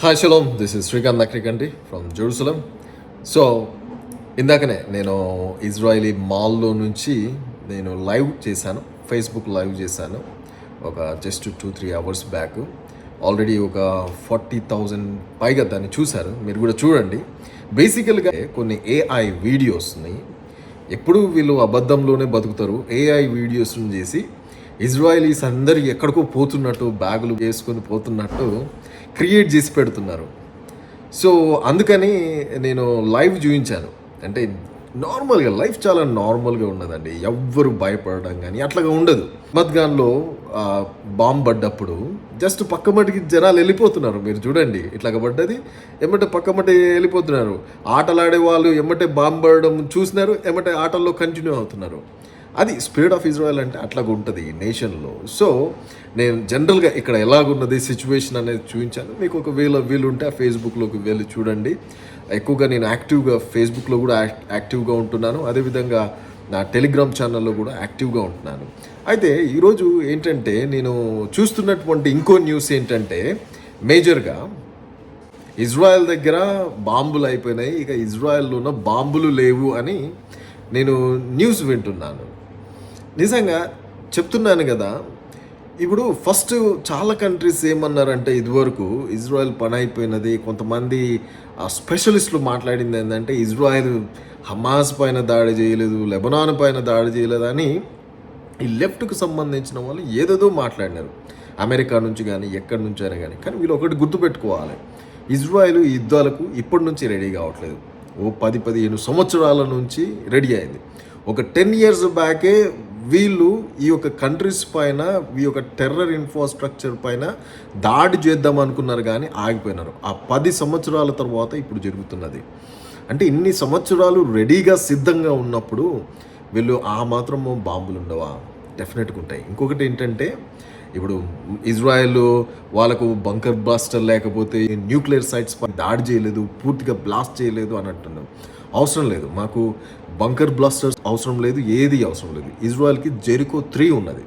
Hi shalom this is Srikanth Nakrikanti from Jerusalem so ఇందాకనే నేను Israeli మాల్లో నుంచి నేను లైవ్ చేశాను ఫేస్బుక్ లైవ్ చేశాను. ఒక just two three hours back already ఒక ఫార్టీ థౌజండ్ పైగా దాన్ని చూశారు. మీరు కూడా చూడండి. బేసికల్గా కొన్ని ఏఐ వీడియోస్ని ఎప్పుడు వీళ్ళు అబద్ధంలోనే బతుకుతారు. ఏఐ వీడియోస్ను చేసి ఇజ్రాయలీస్ అందరు ఎక్కడికో పోతున్నట్టు బ్యాగులు వేసుకొని పోతున్నట్టు క్రియేట్ చేసి పెడుతున్నారు. సో అందుకని నేను లైవ్ చూపించాను అంటే నార్మల్గా లైఫ్ చాలా నార్మల్గా ఉన్నదండి. ఎవ్వరు భయపడడం కానీ అట్లాగా ఉండదు. మద్గాన్లో బాంబ్ పడ్డప్పుడు జస్ట్ పక్కమటికి జనాలు వెళ్ళిపోతున్నారు. మీరు చూడండి ఇట్లాగ పడ్డది ఎమ్మటే పక్క వెళ్ళిపోతున్నారు. ఆటలాడే వాళ్ళు ఎమ్మటే బాంబ్ పడడం చూసినారు ఎమ్మటే ఆటల్లో కంటిన్యూ అవుతున్నారు. అది స్పిరిట్ ఆఫ్ ఇజ్రాయల్ అంటే అట్లాగ ఉంటుంది ఈ నేషన్లో సో నేను జనరల్గా ఇక్కడ ఎలాగున్నది సిచ్యువేషన్ అనేది చూపించాను. మీకు ఒక వేల వీలు ఉంటే ఆ ఫేస్బుక్లోకి వెళ్ళి చూడండి. ఎక్కువగా నేను యాక్టివ్గా ఫేస్బుక్లో కూడా యాక్- యాక్టివ్గా ఉంటున్నాను. అదేవిధంగా నా టెలిగ్రామ్ ఛానల్లో కూడా యాక్టివ్గా ఉంటున్నాను. అయితే ఈరోజు ఏంటంటే నేను చూస్తున్నటువంటి ఇంకో న్యూస్ ఏంటంటే మేజర్గా ఇజ్రాయెల్ దగ్గర బాంబులు అయిపోయినాయి. ఇక ఇజ్రాయెల్లో ఉన్న బాంబులు లేవు అని నేను న్యూస్ వింటున్నాను. నిజంగా చెప్తున్నాను కదా ఇప్పుడు ఫస్ట్ చాలా కంట్రీస్ ఏమన్నారంటే ఇదివరకు ఇజ్రాయెల్ పని అయిపోయినది కొంతమంది ఆ స్పెషలిస్టులు మాట్లాడింది ఏంటంటే ఇజ్రాయెల్ హమాస్ పైన దాడి చేయలేదు లెబనాన్ పైన దాడి చేయలేదు అని ఈ లెఫ్ట్కు సంబంధించిన వాళ్ళు ఏదేదో మాట్లాడినారు. అమెరికా నుంచి కానీ ఎక్కడి నుంచి అయినా కానీ కానీ వీళ్ళు ఒకటి గుర్తుపెట్టుకోవాలి. ఇజ్రాయెల్ ఈ యుద్ధాలకు ఇప్పటి నుంచి రెడీ కావట్లేదు. ఓ పది పదిహేను సంవత్సరాల నుంచి రెడీ అయింది. ఒక టెన్ ఇయర్స్ బ్యాకే వీళ్ళు ఈ యొక్క కంట్రీస్ పైన ఈ యొక్క టెర్రర్ ఇన్ఫ్రాస్ట్రక్చర్ పైన దాడి చేద్దాం అనుకున్నారు కానీ ఆగిపోయినారు. ఆ పది సంవత్సరాల తర్వాత ఇప్పుడు జరుగుతున్నది. అంటే ఇన్ని సంవత్సరాలు రెడీగా సిద్ధంగా ఉన్నప్పుడు వీళ్ళు ఆ మాత్రము బాంబులు ఉండవా? డెఫినెట్గా ఉంటాయి. ఇంకొకటి ఏంటంటే ఇప్పుడు ఇజ్రాయెల్ వాళ్ళకు బంకర్ బ్లాస్టర్ లేకపోతే న్యూక్లియర్ సైట్స్ దాడి చేయలేదు పూర్తిగా బ్లాస్ట్ చేయలేదు అని అంటున్నాం అవసరం లేదు. మాకు బంకర్ బ్లాస్టర్స్ అవసరం లేదు ఏది అవసరం లేదు. ఇజ్రాయెల్కి జెరికో త్రీ ఉన్నది.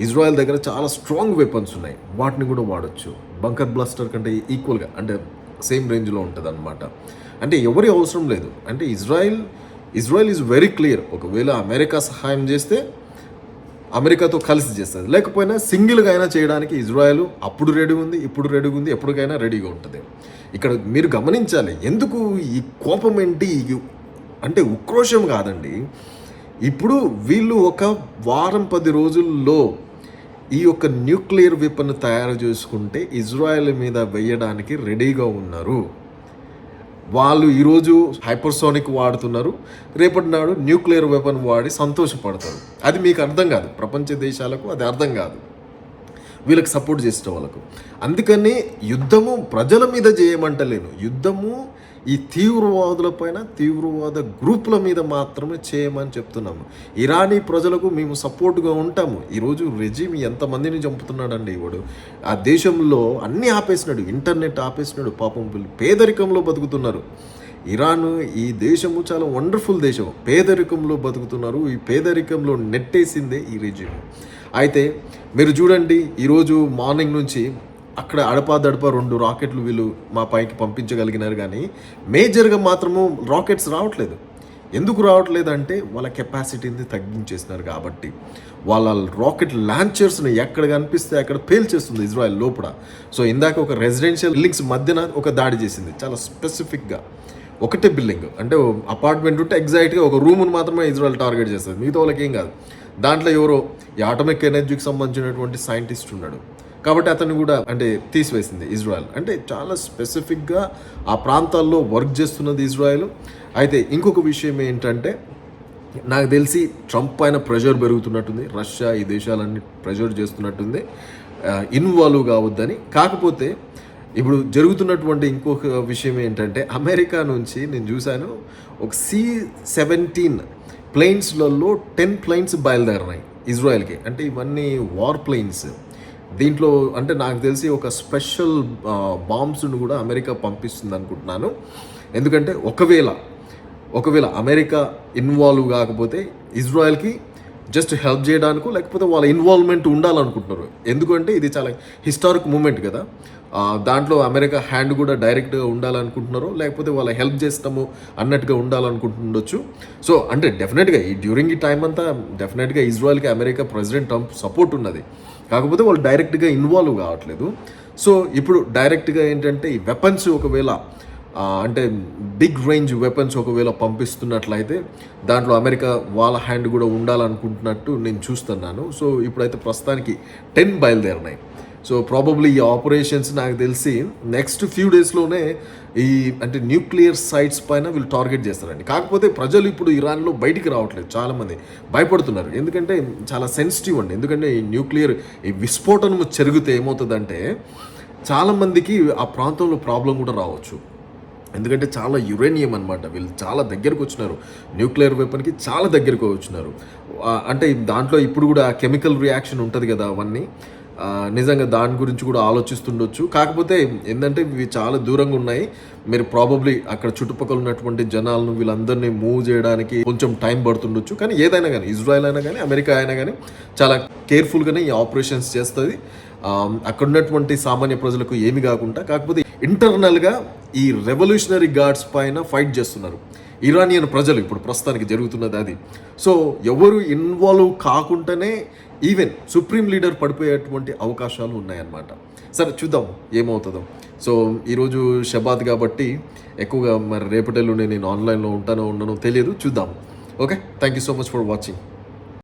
ఇజ్రాయెల్ దగ్గర చాలా స్ట్రాంగ్ వెపన్స్ ఉన్నాయి. వాటిని కూడా వాడచ్చు. బంకర్ బ్లాస్టర్ కంటే ఈక్వల్గా అంటే సేమ్ రేంజ్లో ఉంటుంది అనమాట అంటే ఎవరి అవసరం లేదు. అంటే Israel Israel is very clear ఒకవేళ అమెరికా సహాయం చేస్తే అమెరికాతో కలిసి చేస్తుంది లేకపోయినా సింగిల్గా అయినా చేయడానికి ఇజ్రాయెల్ అప్పుడు రెడీ ఉంది ఇప్పుడు రెడీ ఉంది ఎప్పటికైనా రెడీగా ఉంటుంది. ఇక్కడ మీరు గమనించాలి ఎందుకు ఈ కోపం ఏంటి? అంటే ఉక్రోషం కాదండి. ఇప్పుడు వీళ్ళు ఒక వారం పది రోజుల్లో ఈ యొక్క న్యూక్లియర్ వెపన్ తయారు చేసుకుంటే ఇజ్రాయెల్ మీద వేయడానికి రెడీగా ఉన్నారు. వాళ్ళు ఈరోజు హైపర్సోనిక్ వాడుతున్నారు. రేపటి నాడు న్యూక్లియర్ వెపన్ వాడి సంతోషపడతారు. అది మీకు అర్థం కాదు. ప్రపంచ దేశాలకు అది అర్థం కాదు. వీళ్ళకి సపోర్ట్ చేసే వాళ్ళకు అందుకని యుద్ధము ప్రజల మీద చేయమంటలేను యుద్ధము ఈ తీవ్రవాదుల పైన తీవ్రవాద గ్రూపుల మీద మాత్రమే చేయమని చెప్తున్నాము. ఇరానీ ప్రజలకు మేము సపోర్ట్గా ఉంటాము. ఈరోజు రెజిమ్ ఎంతమందిని చంపుతున్నాడండి ఇవాడు ఆ దేశంలో అన్నీ ఆపేసినాడు. ఇంటర్నెట్ ఆపేసినాడు. పాపం పేదరికంలో బతుకుతున్నారు. ఇరాన్ ఈ దేశము చాలా వండర్ఫుల్ దేశం. పేదరికంలో బతుకుతున్నారు. ఈ పేదరికంలో నెట్టేసిందే ఈ రెజ్యూమ్ అయితే మీరు చూడండి ఈరోజు మార్నింగ్ నుంచి అక్కడ అడపా దడప రెండు రాకెట్లు వీళ్ళు మా పైకి పంపించగలిగినారు కానీ మేజర్గా మాత్రము రాకెట్స్ రావట్లేదు. ఎందుకు రావట్లేదు అంటే వాళ్ళ కెపాసిటీని తగ్గించేసినారు కాబట్టి. వాళ్ళ రాకెట్ లాంచర్స్ని ఎక్కడ కనిపిస్తే అక్కడ పేల్చేస్తుంది ఇజ్రాయెల్ లోపల. సో ఇందాక ఒక రెసిడెన్షియల్ బిల్డింగ్స్ మధ్యన ఒక దాడి చేసింది. చాలా స్పెసిఫిక్గా. ఒకటే బిల్డింగ్. అంటే అపార్ట్మెంట్ ఉంటే ఎగ్జాక్ట్గా ఒక రూమ్ను మాత్రమే ఇజ్రాయెల్ టార్గెట్ చేస్తుంది. మిగతా వాళ్ళకి ఏం కాదు. దాంట్లో ఎవరో ఈ ఆటోమిక్ ఎనర్జీకి సంబంధించినటువంటి సైంటిస్ట్ ఉన్నాడు. కాబట్టి అతను కూడా అంటే తీసివేసింది ఇజ్రాయెల్. అంటే చాలా స్పెసిఫిక్గా ఆ ప్రాంతాల్లో వర్క్ చేస్తున్నది ఇజ్రాయెల్. అయితే ఇంకొక విషయం ఏంటంటే నాకు తెలిసి ట్రంప్ పైన ప్రెషర్ పెరుగుతున్నట్టుంది రష్యా ఈ దేశాలన్నీ ప్రెషర్ చేస్తున్నట్టుంది ఇన్వాల్వ్ కావద్దని. కాకపోతే ఇప్పుడు జరుగుతున్నటువంటి ఇంకొక విషయం ఏంటంటే అమెరికా నుంచి నేను చూశాను ఒక సి సెవెంటీన్ ప్లెయిన్స్లలో టెన్ ప్లెయిన్స్ బయలుదేరినాయి ఇజ్రాయెల్కి. అంటే ఇవన్నీ వార్ ప్లెయిన్స్ దీంట్లో అంటే నాకు తెలిసి ఒక స్పెషల్ బాంబ్స్ను కూడా అమెరికా పంపిస్తుంది అనుకుంటున్నాను. ఎందుకంటే ఒకవేళ ఒకవేళ అమెరికా ఇన్వాల్వ్ కాకపోతే ఇజ్రాయెల్కి జస్ట్ హెల్ప్ చేయడానికో లేకపోతే వాళ్ళ ఇన్వాల్వ్మెంట్ ఉండాలనుకుంటున్నారు. ఎందుకంటే ఇది చాలా హిస్టారిక్ మూమెంట్ కదా. దాంట్లో అమెరికా హ్యాండ్ కూడా డైరెక్ట్గా ఉండాలనుకుంటున్నారు లేకపోతే వాళ్ళ హెల్ప్ చేస్తాము అన్నట్టుగా ఉండాలనుకుంటుండొచ్చు. సో అంటే డెఫినెట్గా ఈ డ్యూరింగ్ ఈ టైం అంతా డెఫినెట్గా ఇజ్రాయెల్కి అమెరికా ప్రెసిడెంట్ ట్రంప్ సపోర్ట్ ఉన్నది. కాకపోతే వాళ్ళు డైరెక్ట్గా ఇన్వాల్వ్ కావట్లేదు. సో ఇప్పుడు డైరెక్ట్గా ఏంటంటే ఈ వెపన్స్ ఒకవేళ అంటే బిగ్ రేంజ్ వెపన్స్ ఒకవేళ పంపిస్తున్నట్లయితే దాంట్లో అమెరికా వాళ్ళ హ్యాండ్ కూడా ఉండాలనుకుంటున్నట్టు నేను చూస్తున్నాను. సో ఇప్పుడైతే ప్రస్తుతానికి టెన్ బయలుదేరినాయి. సో ప్రాబబ్లీ ఈ ఆపరేషన్స్ నాకు తెలిసి నెక్స్ట్ ఫ్యూ డేస్లోనే ఈ అంటే న్యూక్లియర్ సైట్స్ పైన వీళ్ళు టార్గెట్ చేస్తారండి. కాకపోతే ప్రజలు ఇప్పుడు ఇరాన్లో బయటికి రావట్లేదు చాలామంది. భయపడుతున్నారు. ఎందుకంటే చాలా సెన్సిటివ్ అండి. ఎందుకంటే ఈ న్యూక్లియర్ ఈ విస్ఫోటనము జరిగితే ఏమవుతుందంటే చాలామందికి ఆ ప్రాంతంలో ప్రాబ్లం కూడా రావచ్చు. ఎందుకంటే చాలా యురేనియం అనమాట వీళ్ళు చాలా దగ్గరకు వచ్చినారు. న్యూక్లియర్ వెపన్కి చాలా దగ్గరకు వచ్చినారు. అంటే దాంట్లో ఇప్పుడు కూడా కెమికల్ రియాక్షన్ ఉంటుంది కదా అవన్నీ. నిజంగా దాని గురించి కూడా ఆలోచిస్తుండొచ్చు. కాకపోతే ఏంటంటే ఇవి చాలా దూరంగా ఉన్నాయి. మీరు ప్రాబబ్లీ అక్కడ చుట్టుపక్కల ఉన్నటువంటి జనాలను వీళ్ళందరినీ మూవ్ చేయడానికి కొంచెం టైం పడుతుండొచ్చు. కానీ ఏదైనా కానీ ఇజ్రాయెల్ అయినా కానీ అమెరికా అయినా కానీ చాలా కేర్ఫుల్గానే ఈ ఆపరేషన్స్ చేస్తుంది. అక్కడ ఉన్నటువంటి సామాన్య ప్రజలకు ఏమి కాకుండా కాకపోతే ఇంటర్నల్గా ఈ రెవల్యూషనరీ గార్డ్స్ పైన ఫైట్ చేస్తున్నారు. ఇరానియన్ ప్రజలు ఇప్పుడు ప్రస్తుతానికి జరుగుతున్నది అది. సో ఎవరు ఇన్వాల్వ్ కాకుండానే ఈవెన్ సుప్రీం లీడర్ పడిపోయేటువంటి అవకాశాలు ఉన్నాయన్నమాట. సరే చూద్దాం ఏమవుతుందో. సో ఈరోజు షబాద్ కాబట్టి ఎక్కువగా మరి రేపటిలో నేను ఆన్లైన్లో ఉంటానో ఉండనో తెలియదు. చూద్దాం. Okay thank you so much for watching